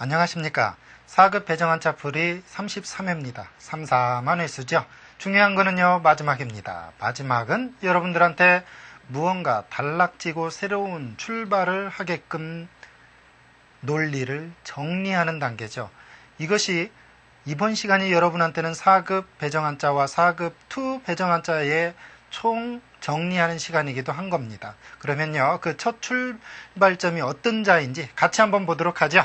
안녕하십니까. 4급 배정한자 풀이 33회입니다. 3, 4만 회수죠. 중요한 거는요, 마지막입니다. 마지막은 여러분들한테 무언가 단락지고 새로운 출발을 하게끔 논리를 정리하는 단계죠. 이것이 이번 시간이 여러분한테는 4급 배정한자와 4급 2 배정한자의 총 정리하는 시간이기도 한 겁니다. 그러면요, 그 첫 출발점이 어떤 자인지 같이 한번 보도록 하죠.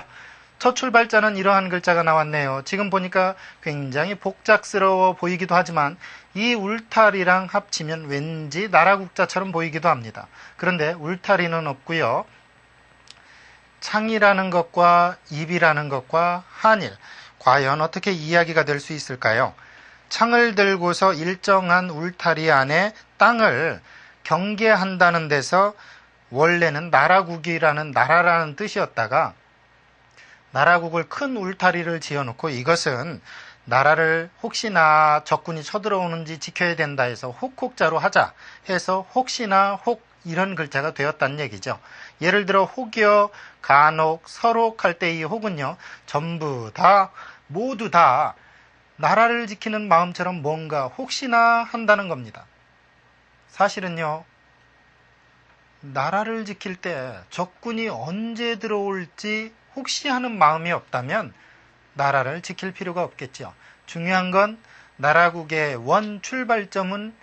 첫 출발자는 이러한 글자가 나왔네요. 지금 보니까 굉장히 복잡스러워 보이기도 하지만 이 울타리랑 합치면 왠지 나라 국자처럼 보이기도 합니다. 그런데 울타리는 없고요. 창이라는 것과 입이라는 것과 한일 과연 어떻게 이야기가 될 수 있을까요? 창을 들고서 일정한 울타리 안에 땅을 경계한다는 데서 원래는 나라국이라는 나라라는 뜻이었다가 나라국을 큰 울타리를 지어놓고 이것은 나라를 혹시나 적군이 쳐들어오는지 지켜야 된다 해서 혹혹자로 하자 해서 혹시나 혹 이런 글자가 되었다는 얘기죠. 예를 들어 혹여, 간혹, 서록 할 때 이 혹은요 전부 다 모두 다 나라를 지키는 마음처럼 뭔가 혹시나 한다는 겁니다. 사실은요 나라를 지킬 때 적군이 언제 들어올지 혹시 하는 마음이 없다면 나라를 지킬 필요가 없겠죠. 중요한 건 나라국의 원 출발점은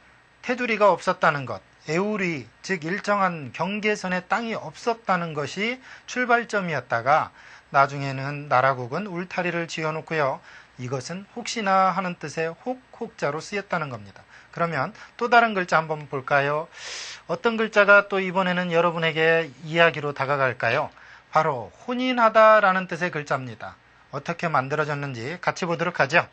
테두리가 없었다는 것, 에우리, 즉 일정한 경계선의 땅이 없었다는 것이 출발점이었다가 나중에는 나라국은 울타리를 지어놓고요. 이것은 혹시나 하는 뜻의 혹, 혹자로 쓰였다는 겁니다. 그러면 또 다른 글자 한번 볼까요? 어떤 글자가 또 이번에는 여러분에게 이야기로 다가갈까요? 바로 혼인하다라는 뜻의 글자입니다. 어떻게 만들어졌는지 같이 보도록 하죠.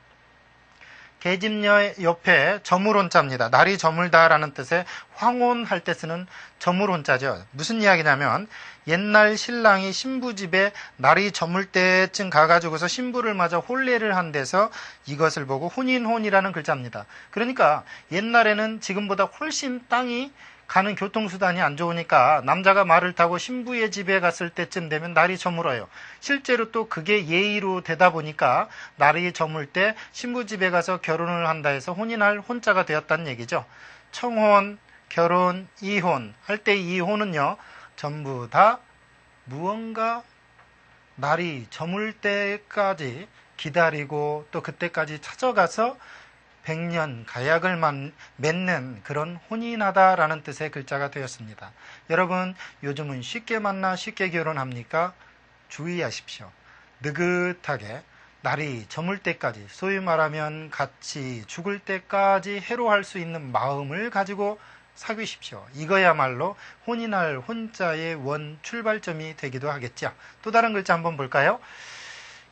계집녀 옆에 저물혼자입니다. 날이 저물다라는 뜻의 황혼할 때 쓰는 저물혼자죠. 무슨 이야기냐면 옛날 신랑이 신부 집에 날이 저물 때쯤 가가지고서 신부를 맞아 혼례를 한 데서 이것을 보고 혼인혼이라는 글자입니다. 그러니까 옛날에는 지금보다 훨씬 땅이 가는 교통수단이 안 좋으니까 남자가 말을 타고 신부의 집에 갔을 때쯤 되면 날이 저물어요. 실제로 또 그게 예의로 되다 보니까 날이 저물 때 신부 집에 가서 결혼을 한다 해서 혼인할 혼자가 되었다는 얘기죠. 청혼, 결혼, 이혼 할 때 이혼은요 전부 다 무언가 날이 저물 때까지 기다리고 또 그때까지 찾아가서 백년 가약을 맺는 그런 혼인하다라는 뜻의 글자가 되었습니다. 여러분, 요즘은 쉽게 만나 쉽게 결혼합니까? 주의하십시오. 느긋하게 날이 저물 때까지, 소위 말하면 같이 죽을 때까지 해로할 수 있는 마음을 가지고 사귀십시오. 이거야말로 혼인할 혼자의 원 출발점이 되기도 하겠죠. 또 다른 글자 한번 볼까요?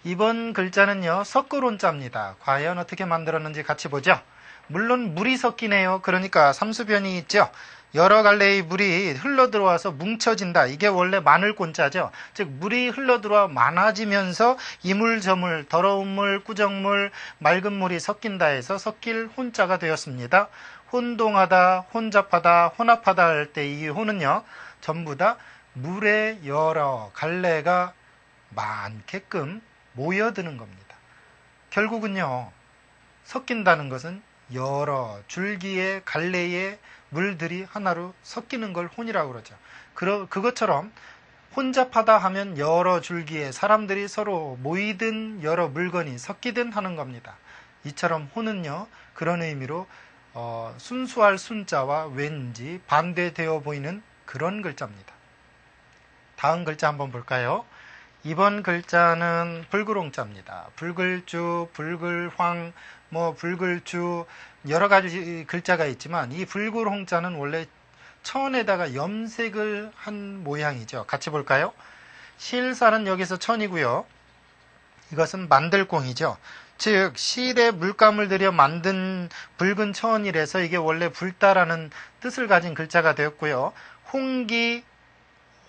이번 글자는요, 섞어론자입니다. 과연 어떻게 만들었는지 같이 보죠. 물론 물이 섞이네요. 그러니까 삼수변이 있죠. 여러 갈래의 물이 흘러 들어와서 뭉쳐진다. 이게 원래 마늘곤자죠. 즉 물이 흘러 들어와 많아지면서 이물저물, 더러운 물, 꾸정물, 맑은 물이 섞인다 해서 섞일 혼자가 되었습니다. 혼동하다, 혼잡하다, 혼합하다 할 때 이 혼은요. 전부 다 물의 여러 갈래가 많게끔 모여드는 겁니다. 결국은요, 섞인다는 것은 여러 줄기의 갈래의 물들이 하나로 섞이는 걸 혼이라고 그러죠. 그러, 그것처럼 혼잡하다 하면 여러 줄기의 사람들이 서로 모이든 여러 물건이 섞이든 하는 겁니다. 이처럼 혼은요, 그런 의미로 어, 순수할 순자와 왠지 반대되어 보이는 그런 글자입니다. 다음 글자 한번 볼까요? 이번 글자는 불글홍자입니다. 불글주, 불글황, 뭐 불글주 여러 가지 글자가 있지만 이 불글홍자는 원래 천에다가 염색을 한 모양이죠. 같이 볼까요? 실살은 여기서 천이고요. 이것은 만들공이죠. 즉 실에 물감을 들여 만든 붉은 천이라서 이게 원래 불다라는 뜻을 가진 글자가 되었고요. 홍기,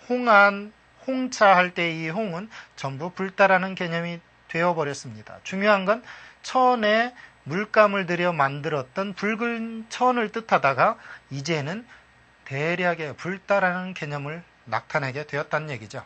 홍안, 홍차 할 때 이 홍은 전부 불다라는 개념이 되어버렸습니다. 중요한 건 천에 물감을 들여 만들었던 붉은 천을 뜻하다가 이제는 대략의 불다라는 개념을 나타내게 되었다는 얘기죠.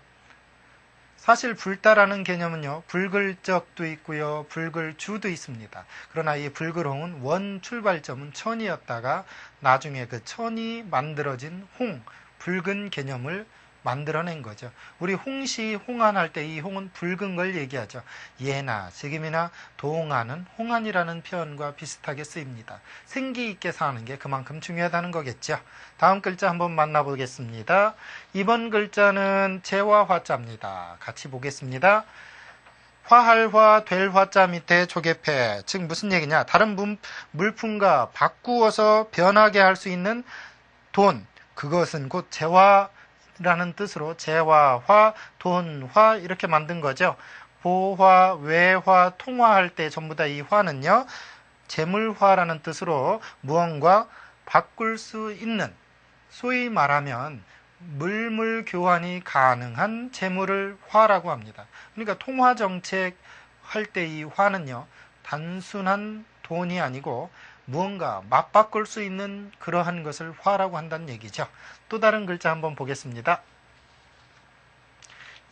사실 불다라는 개념은요, 불글적도 있고요, 불글주도 있습니다. 그러나 이 불글홍은 원 출발점은 천이었다가 나중에 그 천이 만들어진 홍, 붉은 개념을 만들어낸 거죠. 우리 홍시 홍안할 때 이 홍은 붉은 걸 얘기하죠. 예나 지금이나 동안은 홍안이라는 표현과 비슷하게 쓰입니다. 생기 있게 사는 게 그만큼 중요하다는 거겠죠. 다음 글자 한번 만나보겠습니다. 이번 글자는 재화 화자입니다. 같이 보겠습니다. 화할화 될 화자 밑에 조개패 즉 무슨 얘기냐 다른 물품과 바꾸어서 변하게 할 수 있는 돈 그것은 곧 재화 라는 뜻으로 재화 화, 돈 화 이렇게 만든 거죠. 보화, 외화, 통화할 때 전부 다 이 화는요. 재물화라는 뜻으로 무언가 바꿀 수 있는 소위 말하면 물물 교환이 가능한 재물을 화라고 합니다. 그러니까 통화 정책 할 때 이 화는요. 단순한 돈이 아니고 무언가 맞바꿀 수 있는 그러한 것을 화라고 한다는 얘기죠. 또 다른 글자 한번 보겠습니다.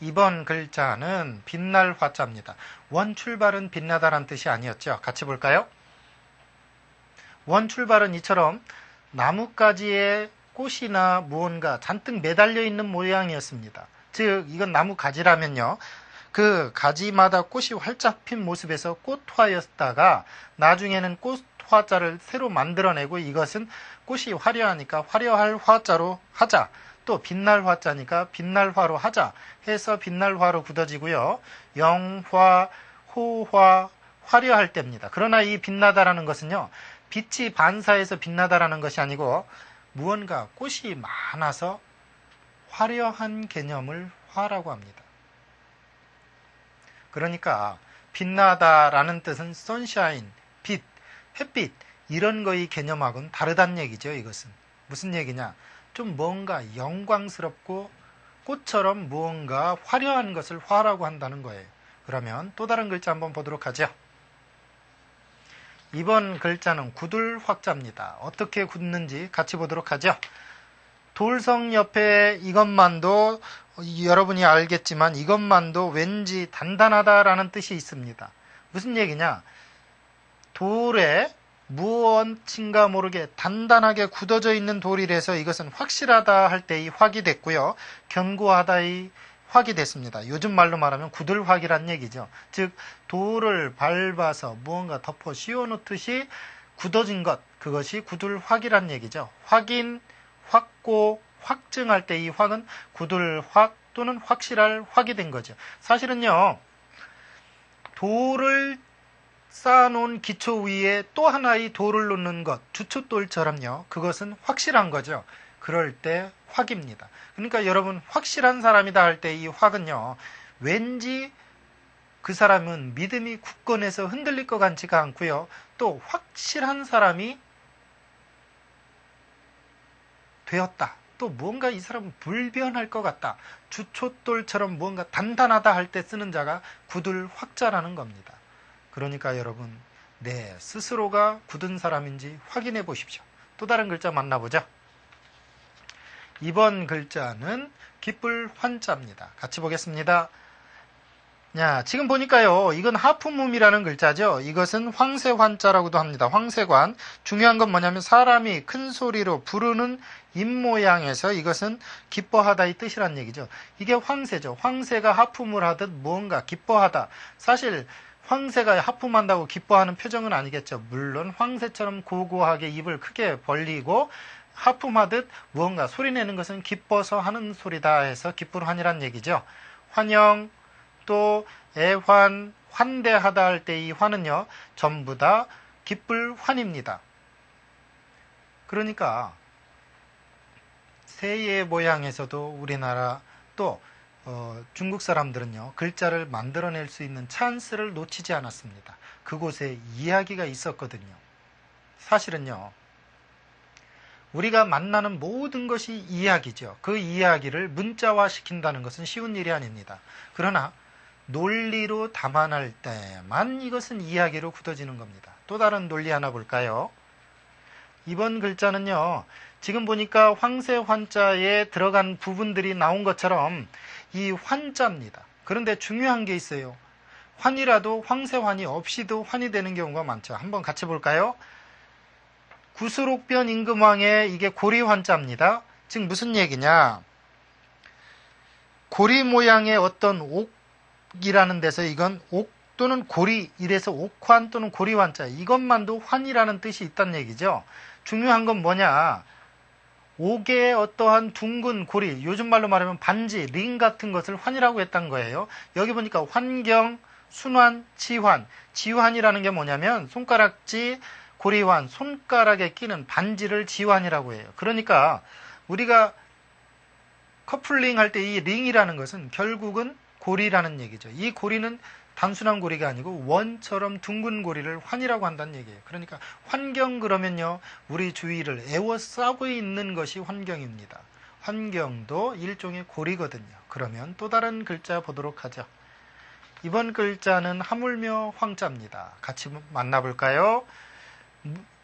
이번 글자는 빛날 화자입니다. 원 출발은 빛나다란 뜻이 아니었죠. 같이 볼까요? 원 출발은 이처럼 나뭇가지에 꽃이나 무언가 잔뜩 매달려 있는 모양이었습니다. 즉, 이건 나무 가지라면요. 그 가지마다 꽃이 활짝 핀 모습에서 꽃화였다가 나중에는 꽃 화자를 새로 만들어내고 이것은 꽃이 화려하니까 화려할 화자로 하자. 또 빛날 화자니까 빛날 화로 하자 해서 빛날 화로 굳어지고요. 영화, 호화, 화려할 때입니다. 그러나 이 빛나다라는 것은요. 빛이 반사해서 빛나다라는 것이 아니고 무언가 꽃이 많아서 화려한 개념을 화라고 합니다. 그러니까 빛나다라는 뜻은 선샤인, 빛, 햇빛 이런 거의 개념하고는 다르다는 얘기죠. 이것은 무슨 얘기냐? 좀 뭔가 영광스럽고 꽃처럼 무언가 화려한 것을 화라고 한다는 거예요. 그러면 또 다른 글자 한번 보도록 하죠. 이번 글자는 구들 확자입니다. 어떻게 굳는지 같이 보도록 하죠. 돌성 옆에 이것만도 여러분이 알겠지만 이것만도 왠지 단단하다라는 뜻이 있습니다. 무슨 얘기냐? 돌에 무언친가 모르게 단단하게 굳어져 있는 돌이라서 이것은 확실하다 할 때 이 확이 됐고요. 견고하다의 확이 됐습니다. 요즘 말로 말하면 구들확이란 얘기죠. 즉 돌을 밟아서 무언가 덮어 씌워놓듯이 굳어진 것 그것이 구들확이란 얘기죠. 확인, 확고, 확증할 때 이 확은 구들확 또는 확실할 확이 된 거죠. 사실은요. 돌을 쌓아놓은 기초 위에 또 하나의 돌을 놓는 것, 주춧돌처럼요. 그것은 확실한 거죠. 그럴 때 확입니다. 그러니까 여러분 확실한 사람이다 할 때 이 확은요. 왠지 그 사람은 믿음이 굳건해서 흔들릴 것 같지가 않고요. 또 확실한 사람이 되었다. 또 무언가 이 사람은 불변할 것 같다. 주춧돌처럼 무언가 단단하다 할 때 쓰는 자가 구들 확자라는 겁니다. 그러니까 여러분, 내 스스로가 굳은 사람인지 확인해 보십시오. 또 다른 글자 만나보자. 이번 글자는 기쁠 환자입니다. 같이 보겠습니다. 야, 지금 보니까요, 이건 하품음이라는 글자죠. 이것은 황새 환자라고도 합니다. 황새관. 중요한 건 뭐냐면 사람이 큰 소리로 부르는 입모양에서 이것은 기뻐하다 이 뜻이란 얘기죠. 이게 황새죠. 황새가 하품을 하듯 무언가 기뻐하다. 사실 황새가 하품한다고 기뻐하는 표정은 아니겠죠. 물론 황새처럼 고고하게 입을 크게 벌리고 하품하듯 무언가 소리내는 것은 기뻐서 하는 소리다 해서 기쁨환이란 얘기죠. 환영 또 애환 환대하다 할 때 이 환은요 전부 다 기쁠 환입니다. 그러니까 새의 모양에서도 우리나라 또 어, 중국 사람들은요, 글자를 만들어낼 수 있는 찬스를 놓치지 않았습니다. 그곳에 이야기가 있었거든요. 사실은요, 우리가 만나는 모든 것이 이야기죠. 그 이야기를 문자화 시킨다는 것은 쉬운 일이 아닙니다. 그러나 논리로 담아낼 때만 이것은 이야기로 굳어지는 겁니다. 또 다른 논리 하나 볼까요? 이번 글자는요, 지금 보니까 황새 환자에 들어간 부분들이 나온 것처럼 이 환자입니다. 그런데 중요한 게 있어요. 환이라도 황새환이 없이도 환이 되는 경우가 많죠. 한번 같이 볼까요? 구수록변 임금왕의 이게 고리 환자입니다. 즉 무슨 얘기냐? 고리 모양의 어떤 옥이라는 데서 이건 옥 또는 고리 이래서 옥환 또는 고리 환자 이것만도 환이라는 뜻이 있다는 얘기죠. 중요한 건 뭐냐? 옥의 어떠한 둥근 고리, 요즘 말로 말하면 반지, 링 같은 것을 환이라고 했던 거예요. 여기 보니까 환경, 순환, 지환. 지환이라는 게 뭐냐면 손가락지, 고리환, 손가락에 끼는 반지를 지환이라고 해요. 그러니까 우리가 커플링 할 때 이 링이라는 것은 결국은 고리라는 얘기죠. 이 고리는 단순한 고리가 아니고 원처럼 둥근 고리를 환이라고 한다는 얘기예요. 그러니까 환경 그러면요. 우리 주위를 에워싸고 있는 것이 환경입니다. 환경도 일종의 고리거든요. 그러면 또 다른 글자 보도록 하죠. 이번 글자는 하물며 황자입니다. 같이 만나볼까요?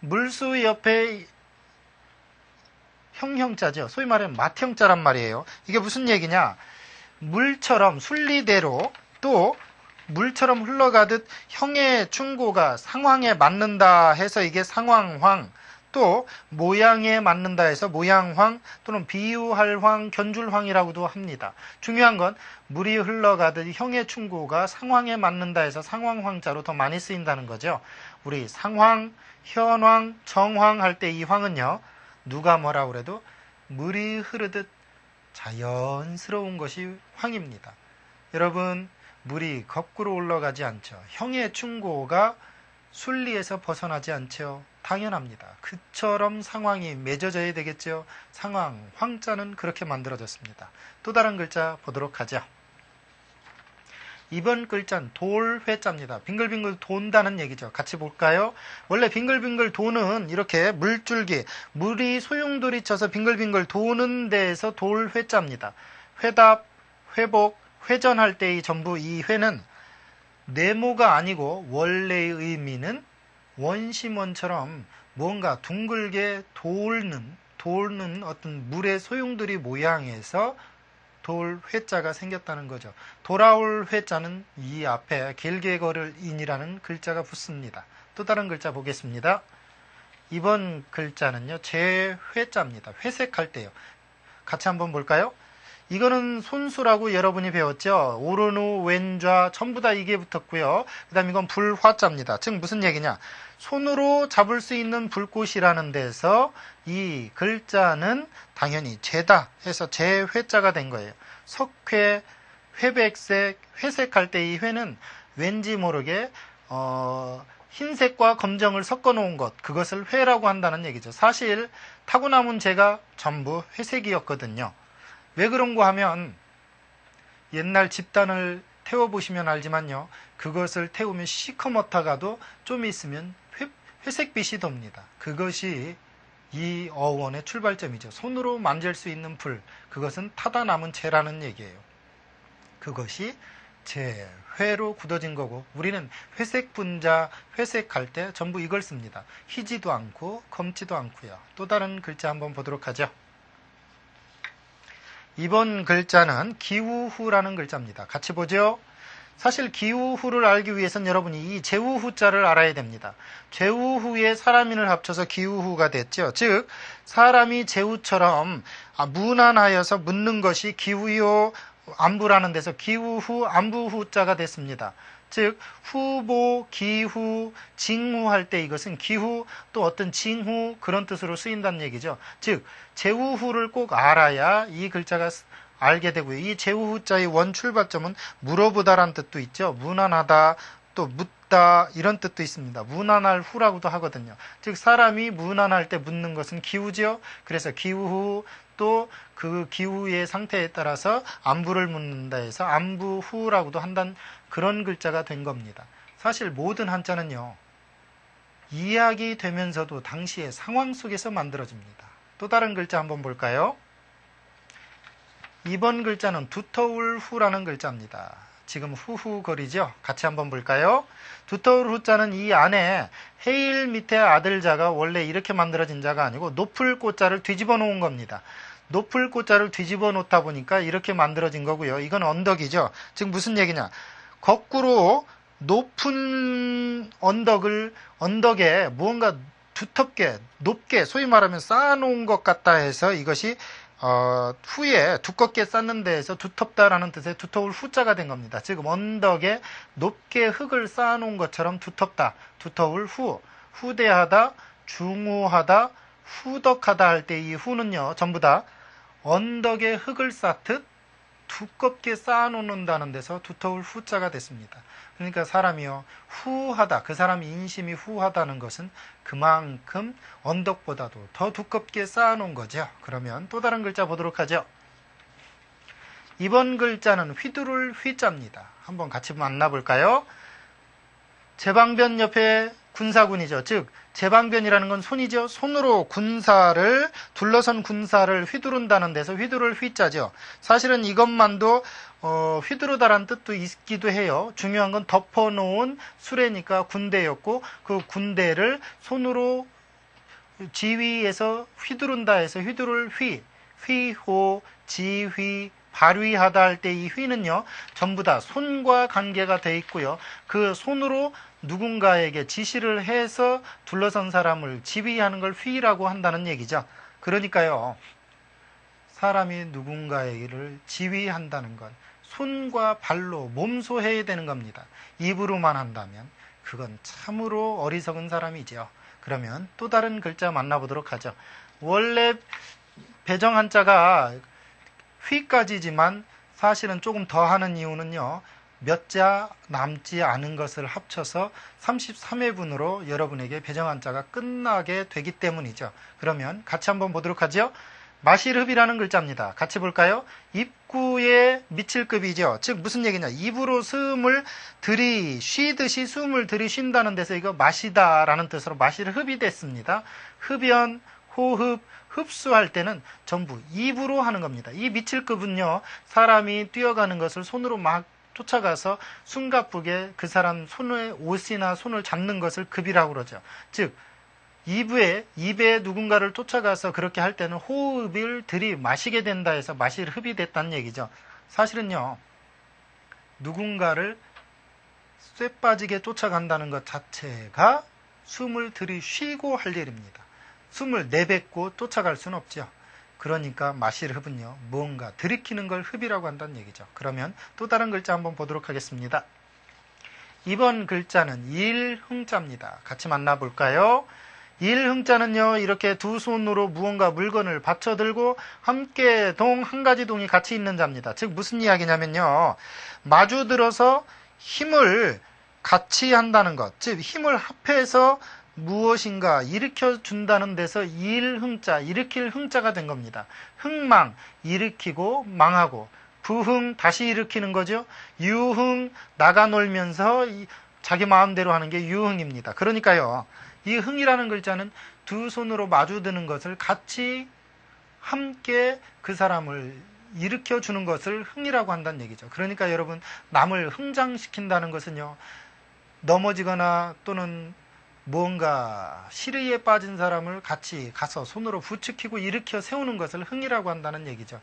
물수 옆에 형형자죠. 소위 말하면 맏형자란 말이에요. 이게 무슨 얘기냐? 물처럼 순리대로 또 물처럼 흘러가듯 형의 충고가 상황에 맞는다 해서 이게 상황황 또 모양에 맞는다 해서 모양황 또는 비유할 황, 견줄황이라고도 합니다. 중요한 건 물이 흘러가듯 형의 충고가 상황에 맞는다 해서 상황황자로 더 많이 쓰인다는 거죠. 우리 상황, 현황, 정황 할 때 이 황은요. 누가 뭐라 그래도 물이 흐르듯 자연스러운 것이 황입니다. 여러분 물이 거꾸로 올라가지 않죠. 형의 충고가 순리에서 벗어나지 않죠. 당연합니다. 그처럼 상황이 맺어져야 되겠죠. 상황, 황자는 그렇게 만들어졌습니다. 또 다른 글자 보도록 하죠. 이번 글자는 돌회자입니다. 빙글빙글 돈다는 얘기죠. 같이 볼까요? 원래 빙글빙글 도는 이렇게 물줄기, 물이 소용돌이 쳐서 빙글빙글 도는 데에서 돌회자입니다. 회답, 회복, 회전할 때의 전부 이 회는 네모가 아니고 원래의 의미는 원심원처럼 뭔가 둥글게 돌는 돌는 어떤 물의 소용돌이 모양에서 돌 회자가 생겼다는 거죠. 돌아올 회자는 이 앞에 길게 걸을 인이라는 글자가 붙습니다. 또 다른 글자 보겠습니다. 이번 글자는요, 재회자입니다. 회색할 때요. 같이 한번 볼까요? 이거는 손수라고 여러분이 배웠죠. 오른 후 왼좌 전부 다 이게 붙었고요. 그 다음 이건 불화자입니다. 즉 무슨 얘기냐? 손으로 잡을 수 있는 불꽃이라는 데서 이 글자는 당연히 재다 해서 재회자가 된 거예요. 석회, 회백색, 회색할 때 이 회는 왠지 모르게 어, 흰색과 검정을 섞어 놓은 것 그것을 회라고 한다는 얘기죠. 사실 타고 남은 재가 전부 회색이었거든요. 왜 그런가 하면 옛날 집단을 태워보시면 알지만요. 그것을 태우면 시커멓다가도 좀 있으면 회, 회색빛이 돕니다. 그것이 이 어원의 출발점이죠. 손으로 만질 수 있는 불, 그것은 타다 남은 재라는 얘기예요. 그것이 재, 회로 굳어진 거고 우리는 회색 분자, 회색할 때 전부 이걸 씁니다. 희지도 않고 검지도 않고요. 또 다른 글자 한번 보도록 하죠. 이번 글자는 기우후라는 글자입니다. 같이 보죠. 사실 기우후를 알기 위해서는 여러분이 이 제우후자를 알아야 됩니다. 제우후에 사람인을 합쳐서 기우후가 됐죠. 즉 사람이 제우처럼 아, 무난하여서 묻는 것이 기우요 안부라는 데서 기우후 안부후자가 됐습니다. 즉 후보, 기후, 징후 할 때 이것은 기후 또 어떤 징후 그런 뜻으로 쓰인다는 얘기죠. 즉 제후후를 꼭 알아야 이 글자가 알게 되고요. 이 제후후자의 원 출발점은 물어보다란 뜻도 있죠. 무난하다 또 묻다 이런 뜻도 있습니다. 무난할 후라고도 하거든요. 즉 사람이 무난할 때 묻는 것은 기후죠. 그래서 기후 또 그 기후의 상태에 따라서 안부를 묻는다 해서 안부 후라고도 한다는 그런 글자가 된 겁니다. 사실 모든 한자는요. 이야기 되면서도 당시의 상황 속에서 만들어집니다. 또 다른 글자 한번 볼까요? 이번 글자는 두터울 후라는 글자입니다. 지금 후후거리죠. 같이 한번 볼까요? 두터울 후자는 이 안에 헤일 밑에 아들자가 원래 이렇게 만들어진 자가 아니고 높을 꽃자를 뒤집어 놓은 겁니다. 높을 꽃자를 뒤집어 놓다 보니까 이렇게 만들어진 거고요. 이건 언덕이죠. 즉 무슨 얘기냐? 거꾸로 높은 언덕을 언덕에 무언가 두텁게 높게 소위 말하면 쌓아놓은 것 같다 해서 이것이 어, 후에 두껍게 쌓는 데에서 두텁다라는 뜻의 두터울 후자가 된 겁니다. 즉 언덕에 높게 흙을 쌓아놓은 것처럼 두텁다, 두터울 후, 후대하다, 중후하다, 후덕하다 할 때 이 후는요 전부 다 언덕에 흙을 쌓듯 두껍게 쌓아놓는다는 데서 두터울 후자가 됐습니다. 그러니까 사람이요 후하다 그 사람 인심이 후하다는 것은 그만큼 언덕보다도 더 두껍게 쌓아놓은 거죠. 그러면 또 다른 글자 보도록 하죠. 이번 글자는 휘두를 휘자입니다. 한번 같이 만나볼까요? 제방변 옆에 군사군이죠. 즉 제방변이라는 건 손이죠. 손으로 군사를 둘러선 군사를 휘두른다는 데서 휘두를 휘자죠. 사실은 이것만도 어, 휘두르다란 뜻도 있기도 해요. 중요한 건 덮어놓은 수레니까 군대였고 그 군대를 손으로 지휘에서 휘두른다 해서 휘두를 휘, 휘호, 지휘, 발휘하다 할 때 이 휘는요 전부 다 손과 관계가 돼 있고요 그 손으로 누군가에게 지시를 해서 둘러선 사람을 지휘하는 걸 휘라고 한다는 얘기죠. 그러니까요. 사람이 누군가에게를 지휘한다는 건 손과 발로 몸소 해야 되는 겁니다. 입으로만 한다면 그건 참으로 어리석은 사람이죠. 그러면 또 다른 글자 만나보도록 하죠. 원래 배정 한자가 휘까지지만 사실은 조금 더 하는 이유는요. 몇 자 남지 않은 것을 합쳐서 33회분으로 여러분에게 배정한 자가 끝나게 되기 때문이죠. 그러면 같이 한번 보도록 하죠. 마실흡이라는 글자입니다. 같이 볼까요? 입구에 미칠 급이죠. 즉 무슨 얘기냐? 입으로 숨을 들이 쉬듯이 숨을 들이쉰다는 데서 이거 마시다라는 뜻으로 마실흡이 됐습니다. 흡연, 호흡, 흡수할 때는 전부 입으로 하는 겁니다. 이 미칠 급은요, 사람이 뛰어가는 것을 손으로 막 쫓아가서 숨가쁘게 그 사람 손에 옷이나 손을 잡는 것을 급이라고 그러죠. 즉, 입에, 입에 누군가를 쫓아가서 그렇게 할 때는 호흡을 들이 마시게 된다 해서 마실 흡이 됐다는 얘기죠. 사실은요, 누군가를 쇠 빠지게 쫓아간다는 것 자체가 숨을 들이쉬고 할 일입니다. 숨을 내뱉고 쫓아갈 수는 없죠. 그러니까 마실 흡은요, 무언가 들이키는 걸 흡이라고 한다는 얘기죠. 그러면 또 다른 글자 한번 보도록 하겠습니다. 이번 글자는 일흥자입니다. 같이 만나볼까요? 일흥자는요, 이렇게 두 손으로 무언가 물건을 받쳐들고 함께 동, 한 가지 동이 같이 있는 자입니다. 즉, 무슨 이야기냐면요, 마주 들어서 힘을 같이 한다는 것, 즉, 힘을 합해서 무엇인가 일으켜 준다는 데서 일흥자, 일으킬 흥자가 된 겁니다. 흥망, 일으키고 망하고 부흥, 다시 일으키는 거죠. 유흥, 나가 놀면서 자기 마음대로 하는 게 유흥입니다. 그러니까요. 이 흥이라는 글자는 두 손으로 마주드는 것을 같이 함께 그 사람을 일으켜 주는 것을 흥이라고 한다는 얘기죠. 그러니까 여러분 남을 흥장시킨다는 것은요. 넘어지거나 또는 무언가 시리에 빠진 사람을 같이 가서 손으로 부추키고 일으켜 세우는 것을 흥이라고 한다는 얘기죠.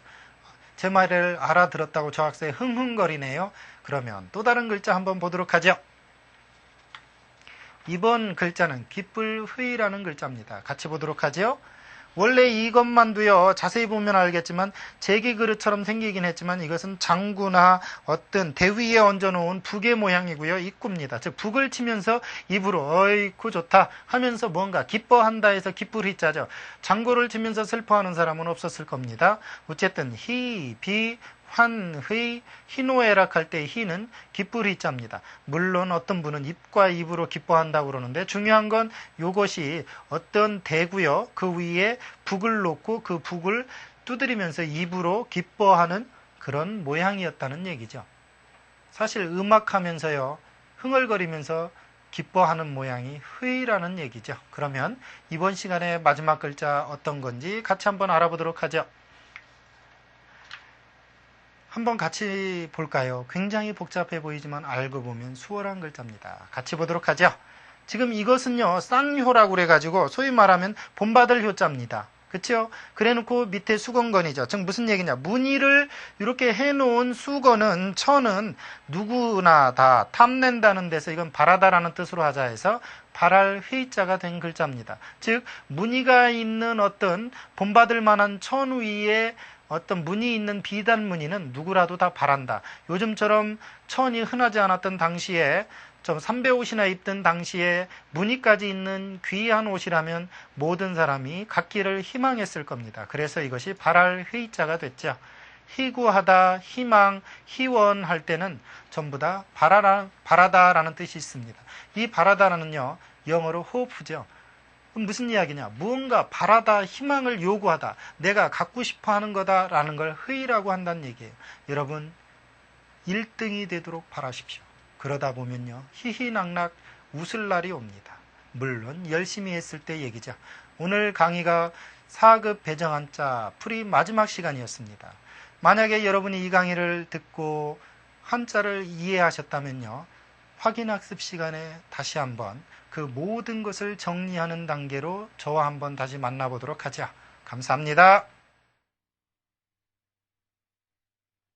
제 말을 알아들었다고 저 학생 흥흥거리네요. 그러면 또 다른 글자 한번 보도록 하죠. 이번 글자는 기쁠 흐이라는 글자입니다. 같이 보도록 하죠. 원래 이것만도요, 자세히 보면 알겠지만, 제기 그릇처럼 생기긴 했지만, 이것은 장구나 어떤 대위에 얹어놓은 북의 모양이고요, 입구입니다. 즉, 북을 치면서 입으로, 어이쿠 좋다 하면서 뭔가 기뻐한다 해서 기쁠 히자죠. 장구를 치면서 슬퍼하는 사람은 없었을 겁니다. 어쨌든, 히, 비, 환의 희노애락 할때 희는 기쁠 희자입니다. 물론 어떤 분은 입과 입으로 기뻐한다고 그러는데 중요한 건 이것이 어떤 대구요 그 위에 북을 놓고 그 북을 두드리면서 입으로 기뻐하는 그런 모양이었다는 얘기죠. 사실 음악하면서요 흥얼거리면서 기뻐하는 모양이 흐이라는 얘기죠. 그러면 이번 시간에 마지막 글자 어떤 건지 같이 한번 알아보도록 하죠. 한번 같이 볼까요? 굉장히 복잡해 보이지만 알고 보면 수월한 글자입니다. 같이 보도록 하죠. 지금 이것은요, 쌍효라고 그래가지고 소위 말하면 본받을 효자입니다. 그쵸? 그래 놓고 밑에 수건건이죠. 즉 무슨 얘기냐. 무늬를 이렇게 해놓은 수건은, 천은 누구나 다 탐낸다는 데서 이건 바라다라는 뜻으로 하자 해서 바랄 회자가 된 글자입니다. 즉, 무늬가 있는 어떤 본받을 만한 천 위에 어떤 무늬 있는 비단 무늬는 누구라도 다 바란다. 요즘처럼 천이 흔하지 않았던 당시에 좀 삼배 옷이나 입던 당시에 무늬까지 있는 귀한 옷이라면 모든 사람이 갖기를 희망했을 겁니다. 그래서 이것이 바랄 회의자가 됐죠. 희구하다, 희망, 희원할 때는 전부 다 바라라, 바라다라는 뜻이 있습니다. 이 바라다라는요, 영어로 호프죠. 그럼 무슨 이야기냐? 무언가 바라다, 희망을 요구하다, 내가 갖고 싶어 하는 거다라는 걸 회의라고 한다는 얘기예요. 여러분, 1등이 되도록 바라십시오. 그러다 보면요, 희희낙낙 웃을 날이 옵니다. 물론 열심히 했을 때 얘기죠. 오늘 강의가 4급 배정한 자 풀이 마지막 시간이었습니다. 만약에 여러분이 이 강의를 듣고 한자를 이해하셨다면요, 확인학습 시간에 다시 한번 그 모든 것을 정리하는 단계로 저와 한번 다시 만나보도록 하자. 감사합니다.